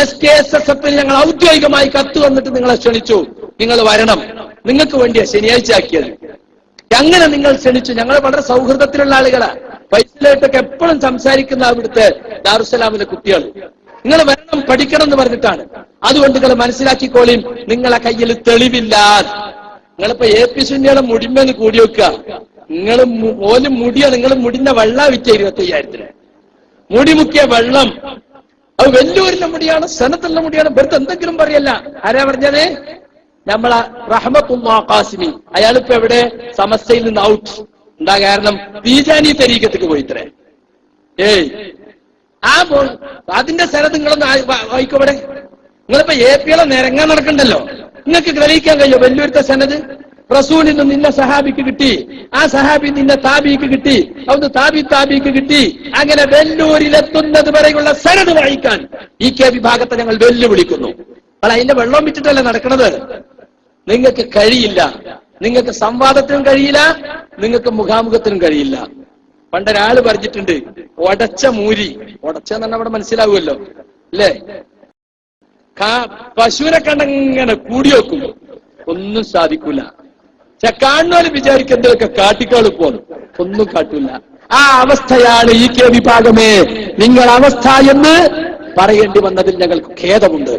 S K S S എഫിൽ ഞങ്ങൾ ഔദ്യോഗികമായി കത്ത് വന്നിട്ട് നിങ്ങളെ ക്ഷണിച്ചു. നിങ്ങൾ വരണം. നിങ്ങൾക്ക് വേണ്ടിയാ ശനിയാഴ്ച ആക്കിയത് അങ്ങനെ നിങ്ങൾ ക്ഷണിച്ചു. ഞങ്ങൾ വളരെ സൗഹൃദത്തിലുള്ള ആളുകളാ. പൈസയിലായിട്ടൊക്കെ എപ്പോഴും സംസാരിക്കുന്ന അവിടുത്തെ ദാറുസലാമിലെ കുട്ടികൾ. നിങ്ങൾ വരണം പഠിക്കണം എന്ന് പറഞ്ഞിട്ടാണ്. അതുകൊണ്ട് നിങ്ങൾ മനസ്സിലാക്കിക്കോളിയും നിങ്ങളെ കയ്യിൽ തെളിവില്ല. നിങ്ങളിപ്പോ എ പി സുന്നിയുടെ മുടിമേന്ന് കൂടി വെക്കുക. നിങ്ങൾ ഓലും മുടിയ നിങ്ങൾ മുടിഞ്ഞ വെള്ള വിറ്റ ഇരുപത്തി അയ്യായിരത്തിന് മുടിമുക്കിയ വെള്ളം അത് വെല്ലൂരിന്റെ മുടിയാണ് സനത്തുള്ള മുടിയാണ്. വെറുതെ എന്തെങ്കിലും പറയല്ല. ആരാ പറഞ്ഞത്? നമ്മളെ റഹമത്തുല്ലാ ഖാസിമി. അയാളിപ്പോ എവിടെ? സമസ്തയിൽ നിന്ന് ഔട്ട് എന്താ കാരണം? തീജാനി തരീക്കത്തേക്ക് പോയിത്രേ. ഏയ്. ആ പോ അതിന്റെ സ്ഥലത്ത് നിങ്ങളൊന്ന് വായിക്കോടെ നിങ്ങളിപ്പോ എ പികളെ നിരങ്ങാൻ നടക്കണ്ടല്ലോ. നിങ്ങൾക്ക് ഗ്രഹിക്കാൻ കഴിയോ വെല്ലൂരത്തെ സനത്? റസൂലിൽ നിന്ന് നിന്നെ സഹാബിക്ക് കിട്ടി. ആ സഹാബി നിന്നെ താബിക്ക് കിട്ടി. അവിടുന്ന് താബി താബിക്ക് കിട്ടി. അങ്ങനെ വെല്ലൂരിലെത്തുന്നത് വരെയുള്ള സനത് വായിക്കാൻ ഈ കെ വിഭാഗത്തെ ഞങ്ങൾ വെല്ലുവിളിക്കുന്നു. അല്ല അതിന്റെ വെള്ളം വിറ്റിട്ടല്ലേ നടക്കുന്നത് നിങ്ങൾക്ക് കഴിയില്ല. നിങ്ങൾക്ക് സംവാദത്തിനും കഴിയില്ല. നിങ്ങൾക്ക് മുഖാമുഖത്തിനും കഴിയില്ല. പണ്ടൊരാൾ പറഞ്ഞിട്ടുണ്ട് ഒടച്ച മൂരി. ഒടച്ച തന്നെ അവിടെ മനസ്സിലാവുമല്ലോ. അല്ലേ? പശുവിനെ കണ്ടങ്ങനെ കൂടി വെക്കും. ഒന്നും സാധിക്കൂല. പക്ഷെ കാണുന്നവര് വിചാരിക്കേണ്ടതൊക്കെ കാട്ടിക്കാൾ പോന്നു ഒന്നും കാട്ടില്ല. ആ അവസ്ഥയാണ് ഈ കെ വിഭാഗമേ. നിങ്ങൾ അവസ്ഥ എന്ന് പറയേണ്ടി വന്നതിൽ ഞങ്ങൾക്ക് ഖേദമുണ്ട്.